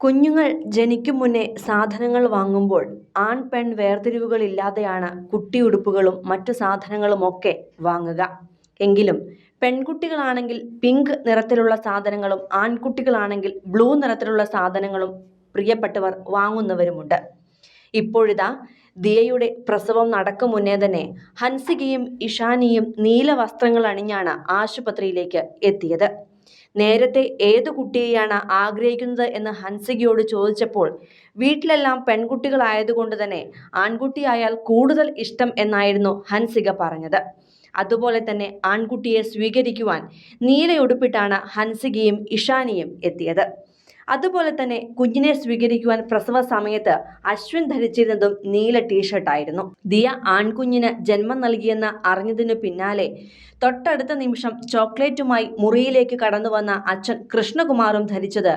കുഞ്ഞുങ്ങൾ ജനിക്കും മുന്നേ സാധനങ്ങൾ വാങ്ങുമ്പോൾ ആൺ പെൺ വേർതിരിവുകളില്ലാതെയാണ് കുട്ടിയുടുപ്പുകളും മറ്റു സാധനങ്ങളുമൊക്കെ വാങ്ങുക. എങ്കിലും പെൺകുട്ടികളാണെങ്കിൽ പിങ്ക് നിറത്തിലുള്ള സാധനങ്ങളും ആൺകുട്ടികളാണെങ്കിൽ ബ്ലൂ നിറത്തിലുള്ള സാധനങ്ങളും പ്രിയപ്പെട്ടവർ വാങ്ങുന്നവരുമുണ്ട്. ഇപ്പോഴിതാ ദിയയുടെ പ്രസവം നടക്കും മുന്നേ തന്നെ ഹൻസികയും ഇഷാനിയും നീല വസ്ത്രങ്ങൾ അണിഞ്ഞാണ് ആശുപത്രിയിലേക്ക് എത്തിയത്. നേരത്തെ ഏത് കുട്ടിയെയാണ് ആഗ്രഹിക്കുന്നത് എന്ന് ഹൻസികയോട് ചോദിച്ചപ്പോൾ വീട്ടിലെല്ലാം പെൺകുട്ടികളായതുകൊണ്ട് തന്നെ ആൺകുട്ടിയായാൽ കൂടുതൽ ഇഷ്ടം എന്നായിരുന്നു ഹൻസിക പറഞ്ഞത്. അതുപോലെ തന്നെ ആൺകുട്ടിയെ സ്വീകരിക്കുവാൻ നീലയുടുപ്പിട്ടാണ് ഹൻസികയും ഇഷാനിയും എത്തിയത്. അതുപോലെ തന്നെ കുഞ്ഞിനെ സ്വീകരിക്കുവാൻ പ്രസവ സമയത്ത് അശ്വിൻ ധരിച്ചിരുന്നതും നീല ടീഷർട്ടായിരുന്നു ദിയ ആൺകുഞ്ഞിന് ജന്മം നൽകിയെന്ന് അറിഞ്ഞതിനു പിന്നാലെ തൊട്ടടുത്ത നിമിഷം ചോക്ലേറ്റുമായി മുറിയിലേക്ക് കടന്നു വന്ന അച്ഛൻ കൃഷ്ണകുമാറും ധരിച്ചത്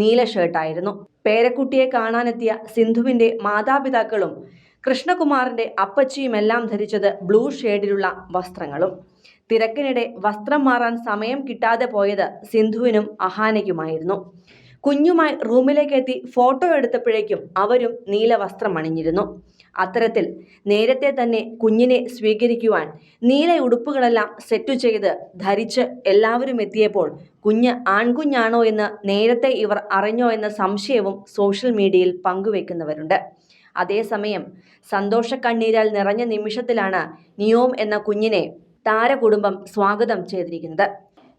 നീല ഷർട്ടായിരുന്നു പേരക്കുട്ടിയെ കാണാനെത്തിയ സിന്ധുവിന്റെ മാതാപിതാക്കളും കൃഷ്ണകുമാറിന്റെ അപ്പച്ചിയുമെല്ലാം ധരിച്ചത് ബ്ലൂ ഷെയ്ഡിലുള്ള വസ്ത്രങ്ങളും. തിരക്കിനിടെ വസ്ത്രം മാറാൻ സമയം കിട്ടാതെ പോയത് സിന്ധുവിനും അഹാനയ്ക്കുമായിരുന്നു. കുഞ്ഞുമായി റൂമിലേക്ക് എത്തി ഫോട്ടോ എടുത്തപ്പോഴേക്കും അവരും നീല വസ്ത്രം അണിഞ്ഞിരുന്നു. അത്തരത്തിൽ നേരത്തെ തന്നെ കുഞ്ഞിനെ സ്വീകരിക്കുവാൻ നീല ഉടുപ്പുകളെല്ലാം സെറ്റു ചെയ്ത് ധരിച്ച് എല്ലാവരും എത്തിയപ്പോൾ കുഞ്ഞ് ആൺകുഞ്ഞാണോ എന്ന് നേരത്തെ ഇവർ അറിഞ്ഞോ എന്ന സംശയവും സോഷ്യൽ മീഡിയയിൽ പങ്കുവെക്കുന്നവരുണ്ട്. അതേസമയം സന്തോഷ കണ്ണീരാൽ നിറഞ്ഞ നിമിഷത്തിലാണ് നിയോം എന്ന കുഞ്ഞിനെ താരകുടുംബം സ്വാഗതം ചെയ്തിരിക്കുന്നത്.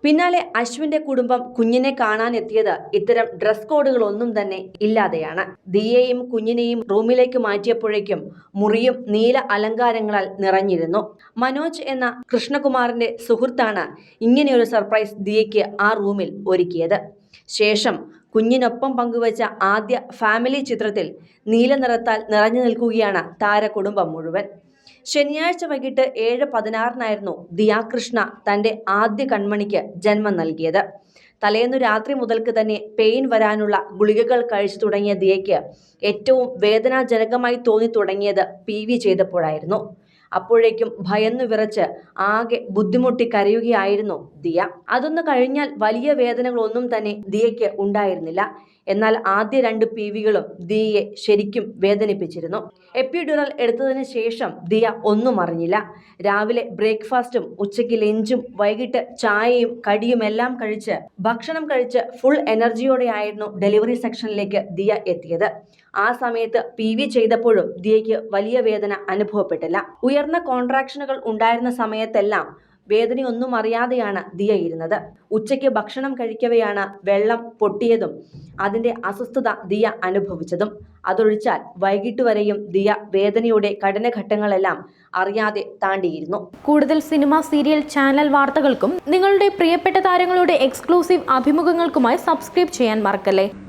പിന്നാലെ അശ്വിന്റെ കുടുംബം കുഞ്ഞിനെ കാണാനെത്തിയത് ഇത്തരം ഡ്രസ് കോഡുകളൊന്നും തന്നെ ഇല്ലാതെയാണ്. ദിയെയും കുഞ്ഞിനെയും റൂമിലേക്ക് മാറ്റിയപ്പോഴേക്കും മുറിയും നീല അലങ്കാരങ്ങളാൽ നിറഞ്ഞിരുന്നു. മനോജ് എന്ന കൃഷ്ണകുമാറിന്റെ സുഹൃത്താണ് ഇങ്ങനെയൊരു സർപ്രൈസ് ദിയയ്ക്ക് ആ റൂമിൽ ഒരുക്കിയത്. ശേഷം കുഞ്ഞിനൊപ്പം പങ്കുവച്ച ആദ്യ ഫാമിലി ചിത്രത്തിൽ നീല നിറത്താൽ നിറഞ്ഞു നിൽക്കുകയാണ് താരകുടുംബം മുഴുവൻ. ശനിയാഴ്ച വൈകിട്ട് ഏഴ് പതിനാറിനായിരുന്നു ദിയാകൃഷ്ണ തന്റെ ആദ്യ കൺമണിക്ക് ജന്മം നൽകിയത്. തലേന്നു രാത്രി മുതൽക്ക് തന്നെ പെയിൻ വരാനുള്ള ഗുളികകൾ കഴിച്ചു തുടങ്ങിയ ദിയയ്ക്ക് ഏറ്റവും വേദനാജനകമായി തോന്നി തുടങ്ങിയത് പി ചെയ്തപ്പോഴായിരുന്നു. അപ്പോഴേക്കും ഭയന്നു വിറച്ച് ആകെ ബുദ്ധിമുട്ടി കരയുകയായിരുന്നു ദിയ. അതൊന്ന് കഴിഞ്ഞാൽ വലിയ വേദനകളൊന്നും തന്നെ ദിയയ്ക്ക് ഉണ്ടായിരുന്നില്ല. എന്നാൽ ആദ്യ രണ്ട് പി വികളും ദിയയെ ശരിക്കും വേദനിപ്പിച്ചിരുന്നു. എപ്പിഡ്യൂറൽ എടുത്തതിന് ശേഷം ദിയ ഒന്നും അറിഞ്ഞില്ല. രാവിലെ ബ്രേക്ക്ഫാസ്റ്റും ഉച്ചയ്ക്ക് ലഞ്ചും വൈകിട്ട് ചായയും കടിയും എല്ലാം കഴിച്ച് ഭക്ഷണം കഴിച്ച് ഫുൾ എനർജിയോടെയായിരുന്നു ഡെലിവറി സെക്ഷനിലേക്ക് ദിയ എത്തിയത്. ആ സമയത്ത് പി വി ചെയ്തപ്പോഴും ദിയയ്ക്ക് വലിയ വേദന അനുഭവപ്പെട്ടില്ല. ഉയർന്ന കോൺട്രാക്ഷനുകൾ ഉണ്ടായിരുന്ന സമയത്തെല്ലാം വേദനയൊന്നും അറിയാതെയാണ് ദിയ ഇരുന്നത്. ഉച്ചയ്ക്ക് ഭക്ഷണം കഴിക്കവെയാണ് വെള്ളം പൊട്ടിയതും അതിന്റെ അസ്വസ്ഥത ദിയ അനുഭവിച്ചതും. അതൊഴിച്ചാൽ വൈകിട്ട് വരെയും ദിയ വേദനയുടെ കഠിനഘട്ടങ്ങളെല്ലാം അറിയാതെ താണ്ടിയിരുന്നു. കൂടുതൽ സിനിമ സീരിയൽ ചാനൽ വാർത്തകൾക്കും നിങ്ങളുടെ പ്രിയപ്പെട്ട താരങ്ങളുടെ എക്സ്ക്ലൂസീവ് അഭിമുഖങ്ങൾക്കുമായി സബ്സ്ക്രൈബ് ചെയ്യാൻ മറക്കല്ലേ?